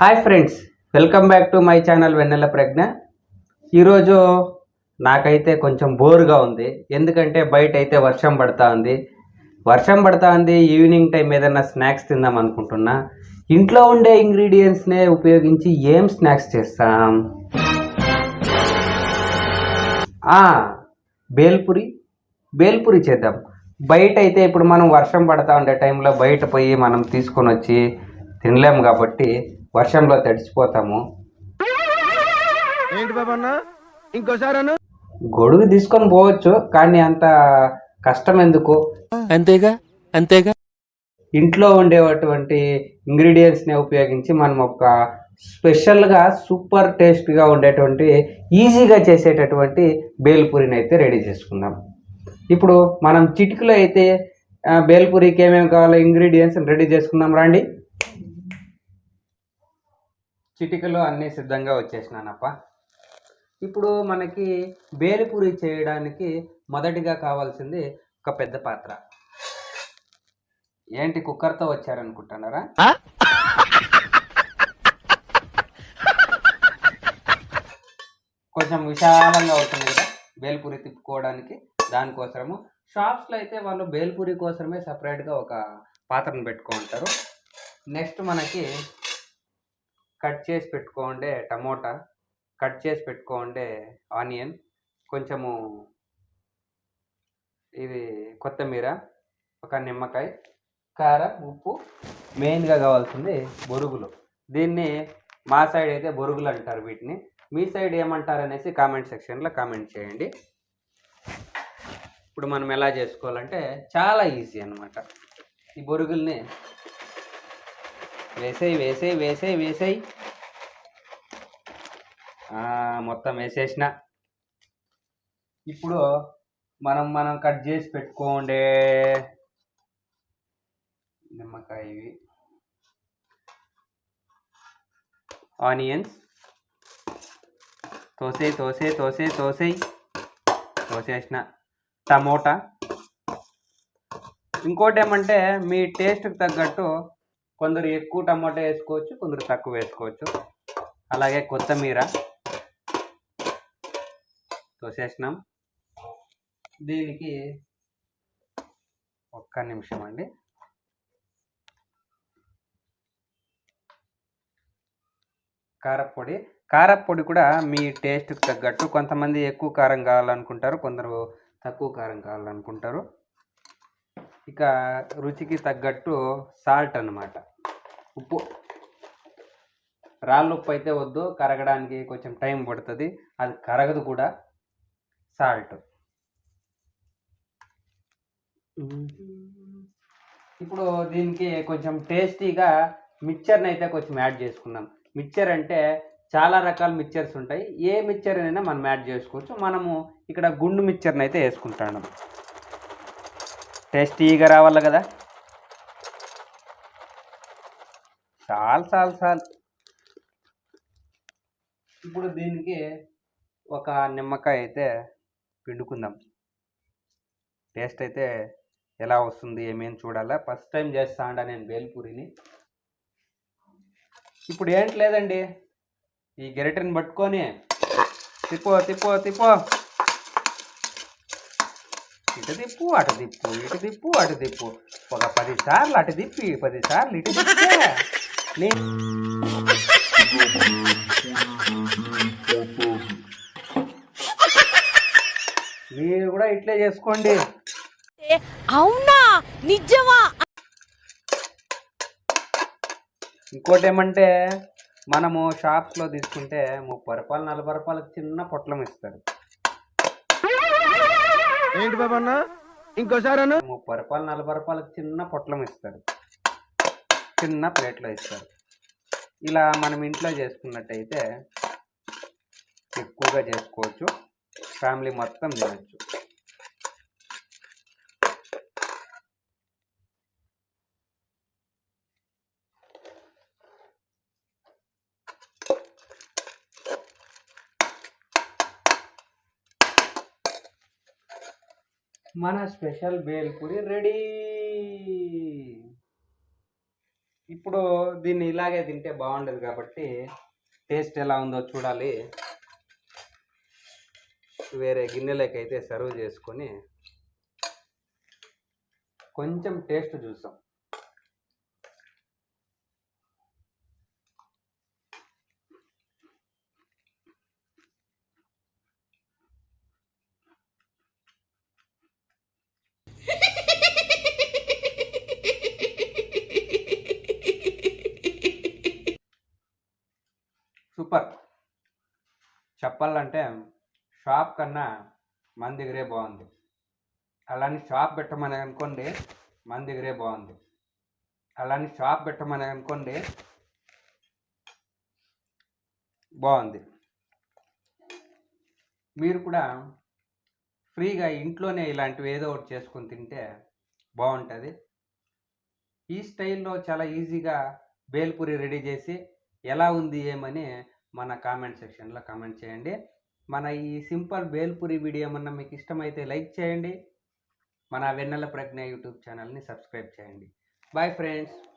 Hi friends welcome back to my channel Vennela Pragna ఈరోజు నాకైతే కొంచెం బోరుగా ఉంది. ఎందుకంటే బయట అయితే వర్షం పడతా ఉంది. వర్షం పడతా ఉంది ఈవినింగ్ టైం ఏదైనా స్నాక్స్ తిందాం అనుకుంటున్నా. ఇంట్లో ఉండే ఇంగ్రీడియంట్స్నే ఉపయోగించి ఏం స్నాక్స్ చేస్తాం? బేల్పూరి. బేల్పూరి చేద్దాం. బయట అయితే ఇప్పుడు మనం వర్షం పడతా ఉండే టైంలో బయట పోయి మనం తీసుకొని వచ్చి తినలేము కాబట్టి వర్షంలో తడిచిపోతాము ఏంటి ఇంకోసారి గొడుగు తీసుకొని పోవచ్చు కానీ అంత కష్టం ఎందుకు అంతేగా? అంతేగా? ఇంట్లో ఉండేటువంటి ఇంగ్రీడియంట్స్ని ఉపయోగించి మనం ఒక స్పెషల్గా సూపర్ టేస్ట్గా ఉండేటువంటి ఈజీగా చేసేటటువంటి బేల్పూరిని అయితే రెడీ చేసుకుందాం. ఇప్పుడు మనం చిటికలో అయితే బేల్పూరికి ఏమేమి కావాలో ఇంగ్రీడియంట్స్ రెడీ చేసుకుందాం. రండి. చిటికలో అన్నీ సిద్ధంగా వచ్చేసినానప్ప. ఇప్పుడు మనకి బేలుపూరి చేయడానికి మొదటిగా కావాల్సింది ఒక పెద్ద పాత్ర. ఏంటి కుక్కర్తో వచ్చారనుకుంటున్నారా? కొంచెం విశాలంగా అవుతుంది కదా బేల్పూరి తిప్పుకోవడానికి దానికోసము షాప్స్లో అయితే వాళ్ళు బేల్పూరి కోసమే సపరేట్గా ఒక పాత్రను పెట్టుకుంటారు నెక్స్ట్ మనకి కట్ చేసి పెట్టుకోండే టమోటా కట్ చేసి పెట్టుకోండే ఆనియన్ కొంచెము ఇది కొత్తిమీర ఒక నిమ్మకాయ కారం ఉప్పు మెయిన్గా కావాల్సింది బొరుగులు. దీన్ని మా సైడ్ అయితే బొరుగులు అంటారు వీటిని. మీ సైడ్ ఏమంటారు అనేసి కామెంట్ సెక్షన్లో కామెంట్ చేయండి. ఇప్పుడు మనం ఎలా చేసుకోవాలంటే చాలా ఈజీ అన్నమాట. ఈ బొరుగుల్ని వేసేయి వేసేయి వేసేయి వేసేయి మొత్తం వేసేసిన. ఇప్పుడు మనం మనం కట్ చేసి పెట్టుకోండే. నిమ్మకాయ ఇవి. ఆనియన్స్. తోసే తోసే తోసే తోసేయి తోసేసిన. టమోటా. ఇంకోటి ఏమంటే మీ టేస్ట్కి తగ్గట్టు కొందరు ఎక్కువ టమాటా వేసుకోవచ్చు కొందరు తక్కువ వేసుకోవచ్చు. అలాగే కొత్తిమీర తోసేసినాం. దీనికి ఒక్క నిమిషం అండి. కారప్పొడి కారప్పొడి కూడా మీ టేస్ట్కి తగ్గట్టు కొంతమంది ఎక్కువ కారం కావాలనుకుంటారు కొందరు తక్కువ కారం కావాలనుకుంటారు. ఇక రుచికి తగ్గట్టు సాల్ట్ అన్నమాట. ఉప్పు. రాళ్ళు ఉప్పు అయితే వద్దు కరగడానికి కొంచెం టైం పడుతుంది. అది కరగదు కూడా. సాల్ట్. ఇప్పుడు దీనికి కొంచెం టేస్టీగా మిక్చర్ని అయితే కొంచెం యాడ్ చేసుకుందాం మిక్చర్ అంటే చాలా రకాల మిక్చర్స్ ఉంటాయి. ఏ మిక్చర్ అయినా మనం యాడ్ చేసుకోవచ్చు. మనము ఇక్కడ గుండు మిక్చర్ని అయితే వేసుకుంటాను. టేస్టీగా రావాలి కదా. చాలు చాలు చాలు. ఇప్పుడు దీనికి ఒక నిమ్మకాయ అయితే పిండుకుందాం. టేస్ట్ అయితే ఎలా వస్తుంది ఏమేమి చూడాలా? ఫస్ట్ టైం చేస్తా అండ నేను బేల్పూరిని. ఇప్పుడు ఏంటి లేదండి? ఈ గెరటిని పట్టుకొని తిప్పో తిప్పో తిప్పో. ఇటు తిప్పు అటు తిప్పు ఇటు తిప్పు అటు తిప్పు. ఒక పది సార్లు అటు తిప్పి పది సార్లు ఇటు తిప్పితే మీరు కూడా ఇట్లే చేసుకోండి. అవునా? నిజమా? ఇంకోటి ఏమంటే మనము షాప్స్లో తీసుకుంటే ముప్పై రూపాయలు నలభై రూపాయలకు చిన్న పొట్లం ఇస్తారు. ఏంటి బాబు అన్న ఇంకోసారి ముప్పై రూపాయలు నలభై రూపాయలకు చిన్న పొట్లం ఇస్తారు. చిన్న ప్లేట్లో ఇస్తారు. ఇలా మనం ఇంట్లో చేసుకున్నట్టయితే ఎక్కువగా చేసుకోవచ్చు. ఫ్యామిలీ మొత్తం తినచ్చు. మన స్పెషల్ బేల్పూరి రెడీ. ఇప్పుడు దీన్ని ఇలాగే తింటే బాగుండదు కాబట్టి టేస్ట్ ఎలా ఉందో చూడాలి. వేరే గిన్నెలకైతే అయితే సర్వ్ చేసుకొని కొంచెం టేస్ట్ చూసాం. సూపర్. చెప్పాలంటే షాప్ కన్నా మన దగ్గరే బాగుంది. అలానే షాప్ పెట్టమని అనుకోండి మన దగ్గరే బాగుంది. అలానే షాప్ పెట్టమని అనుకోండి బాగుంది. మీరు కూడా ఫ్రీగా ఇంట్లోనే ఇలాంటివి ఏదో ఒకటి చేసుకొని తింటే బాగుంటుంది. ఈ స్టైల్లో చాలా ఈజీగా బేల్పూరి రెడీ చేసి ఎలా ఉంది ఏమని మన కామెంట్ సెక్షన్లో కామెంట్ చేయండి. మన ఈ సింపుల్ బేల్పూరి వీడియో ఏమన్నా మీకు ఇష్టమైతే లైక్ చేయండి. మన వెన్నెల ప్రజ్ఞ యూట్యూబ్ ఛానల్ని సబ్స్క్రైబ్ చేయండి. Bye friends